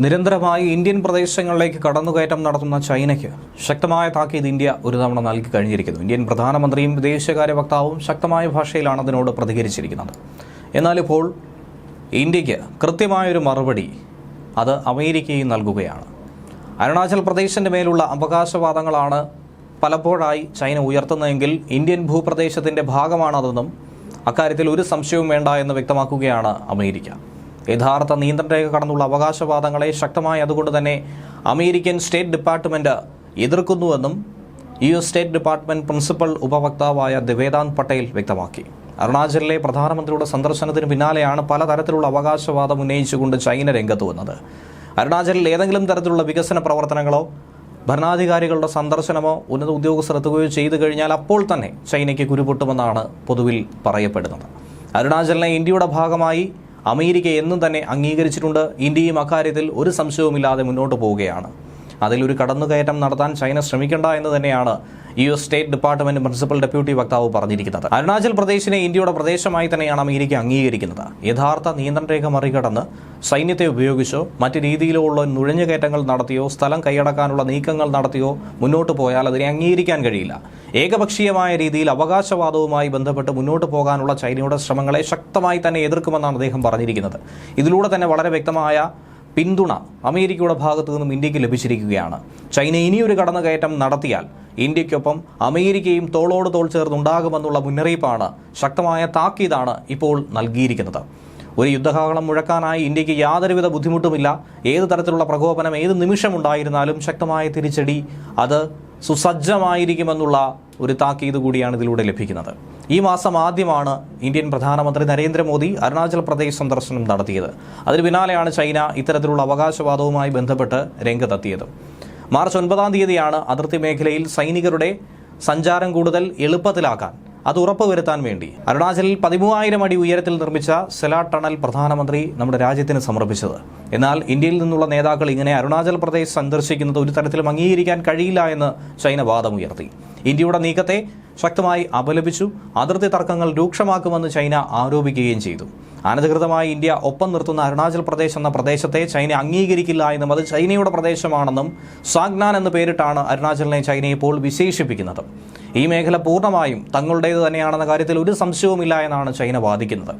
നിരന്തരമായി ഇന്ത്യൻ പ്രദേശങ്ങളിലേക്ക് കടന്നുകയറ്റം നടത്തുന്ന ചൈനയ്ക്ക് ശക്തമായ താക്കീത് ഇന്ത്യ ഒരു തവണ നൽകി കഴിഞ്ഞിരിക്കുന്നു. ഇന്ത്യൻ പ്രധാനമന്ത്രിയും വിദേശകാര്യ വക്താവും ശക്തമായ ഭാഷയിലാണ് അതിനോട് പ്രതികരിച്ചിരിക്കുന്നത്. എന്നാൽ ഇപ്പോൾ ഇന്ത്യയ്ക്ക് കൃത്യമായൊരു മറുപടി അത് അമേരിക്കയും നൽകുകയാണ്. അരുണാചൽ പ്രദേശിന്റെ മേലുള്ള അവകാശവാദങ്ങളാണ് പലപ്പോഴായി ചൈന ഉയർത്തുന്നതെങ്കിൽ ഇന്ത്യൻ ഭൂപ്രദേശത്തിന്റെ ഭാഗമാണതെന്നും അക്കാര്യത്തിൽ ഒരു സംശയവും വേണ്ട എന്ന് വ്യക്തമാക്കുകയാണ് അമേരിക്ക. യഥാർത്ഥ നിയന്ത്രണരേഖ കടന്നുള്ള അവകാശവാദങ്ങളെ ശക്തമായി അതുകൊണ്ട് തന്നെ American state department എതിർക്കുന്നുവെന്നും U S state department principal ഉപവക്താവായ Vedant Patel വ്യക്തമാക്കി. അരുണാചലിലെ പ്രധാനമന്ത്രിയുടെ സന്ദർശനത്തിന് പിന്നാലെയാണ് പലതരത്തിലുള്ള അവകാശവാദം ഉന്നയിച്ചുകൊണ്ട് ചൈന രംഗത്ത് വന്നത്. അരുണാചലിൽ ഏതെങ്കിലും തരത്തിലുള്ള വികസന പ്രവർത്തനങ്ങളോ ഭരണാധികാരികളുടെ സന്ദർശനമോ ഉന്നത ഉദ്യോഗസ്ഥർ എത്തുകയോ ചെയ്തു കഴിഞ്ഞാൽ അപ്പോൾ തന്നെ ചൈനയ്ക്ക് കുരുപൊട്ടുമെന്നാണ് പൊതുവിൽ പറയപ്പെടുന്നത്. അരുണാചലിനെ ഇന്ത്യയുടെ ഭാഗമായി അമേരിക്ക എന്നും തന്നെ അംഗീകരിച്ചിട്ടുണ്ട്. ഇന്ത്യയും അക്കാര്യത്തിൽ ഒരു സംശയവുമില്ലാതെ മുന്നോട്ട് പോവുകയാണ്. അതിലൊരു കടന്നുകയറ്റം നടത്താൻ ചൈന ശ്രമിക്കേണ്ട എന്ന് തന്നെയാണ് U S state department principal deputy വക്താവ് പറഞ്ഞിരിക്കുന്നത്. അരുണാചൽ പ്രദേശിനെ ഇന്ത്യയുടെ പ്രദേശമായി തന്നെയാണ് അമേരിക്ക അംഗീകരിക്കുന്നത്. യഥാർത്ഥ നിയന്ത്രണ രേഖ മറികടന്ന് സൈന്യത്തെ ഉപയോഗിച്ചോ മറ്റ് രീതിയിലോ ഉള്ള നുഴഞ്ഞുകയറ്റങ്ങൾ നടത്തിയോ സ്ഥലം കൈയടക്കാനുള്ള നീക്കങ്ങൾ നടത്തിയോ മുന്നോട്ട് പോയാൽ അതിനെ അംഗീകരിക്കാൻ കഴിയില്ല. ഏകപക്ഷീയമായ രീതിയിൽ അവകാശവാദവുമായി ബന്ധപ്പെട്ട് മുന്നോട്ട് പോകാനുള്ള ചൈനയുടെ ശ്രമങ്ങളെ ശക്തമായി തന്നെ എതിർക്കുമെന്നാണ് അദ്ദേഹം പറഞ്ഞിരിക്കുന്നത്. ഇതിലൂടെ തന്നെ വളരെ വ്യക്തമായ പിന്തുണ അമേരിക്കയുടെ ഭാഗത്തു നിന്നും ഇന്ത്യയ്ക്ക് ലഭിച്ചിരിക്കുകയാണ്. ചൈന ഇനിയൊരു കടന്നുകയറ്റം നടത്തിയാൽ ഇന്ത്യക്കൊപ്പം അമേരിക്കയും തോളോട് തോൾ ചേർന്നുണ്ടാകുമെന്നുള്ള മുന്നറിയിപ്പാണ് ശക്തമായ താക്കീതാണ് ഇപ്പോൾ നൽകിയിരിക്കുന്നത്. ഒരു യുദ്ധകാഹളം മുഴക്കാനായി ഇന്ത്യയ്ക്ക് യാതൊരുവിധ ബുദ്ധിമുട്ടുമില്ല. ഏത് തരത്തിലുള്ള പ്രകോപനം ഏത് നിമിഷമുണ്ടായിരുന്നാലും ശക്തമായ തിരിച്ചടി അത് സുസജ്ജമായിരിക്കുമെന്നുള്ള ഒരു താക്കീത് കൂടിയാണ് ഇതിലൂടെ ലഭിക്കുന്നത്. ഈ മാസം ആദ്യമാണ് ഇന്ത്യൻ പ്രധാനമന്ത്രി നരേന്ദ്രമോദി അരുണാചൽ പ്രദേശ് സന്ദർശനം നടത്തിയത്. അതിന് പിന്നാലെയാണ് ചൈന ഇത്തരത്തിലുള്ള അവകാശവാദവുമായി ബന്ധപ്പെട്ട് രംഗത്തെത്തിയത്. മാർച്ച് ഒൻപതാം തീയതിയാണ് അതിർത്തി മേഖലയിൽ സൈനികരുടെ സഞ്ചാരം കൂടുതൽ എളുപ്പത്തിലാക്കാൻ അത് ഉറപ്പുവരുത്താൻ വേണ്ടി അരുണാചലിൽ പതിമൂവായിരം അടി ഉയരത്തിൽ നിർമ്മിച്ച സെലാ ടണൽ പ്രധാനമന്ത്രി നമ്മുടെ രാജ്യത്തിന് സമർപ്പിച്ചത്. എന്നാൽ ഇന്ത്യയിൽ നിന്നുള്ള നേതാക്കൾ ഇങ്ങനെ അരുണാചൽ പ്രദേശ് സന്ദർശിക്കുന്നത് ഒരു തരത്തിലും അംഗീകരിക്കാൻ കഴിയില്ല എന്ന് ചൈന വാദമുയർത്തി. ഇന്ത്യയുടെ നീക്കത്തെ ശക്തമായി അപലപിച്ചു അതിർത്തി തർക്കങ്ങൾ രൂക്ഷമാക്കുമെന്ന് ചൈന ആരോപിക്കുകയും ചെയ്തു. അനധികൃതമായി ഇന്ത്യ ഒപ്പം നിർത്തുന്ന അരുണാചൽ പ്രദേശ് എന്ന പ്രദേശത്തെ ചൈന അംഗീകരിക്കില്ല എന്നും അത് ചൈനയുടെ പ്രദേശമാണെന്നും സാഗ്നാൻ എന്ന് പേരിട്ടാണ് അരുണാചലിനെ ചൈന ഇപ്പോൾ വിശേഷിപ്പിക്കുന്നത്. ഈ മേഖല പൂർണമായും തങ്ങളുടേത് തന്നെയാണെന്ന കാര്യത്തിൽ ഒരു സംശയവുമില്ല എന്നാണ് ചൈന വാദിക്കുന്നത്.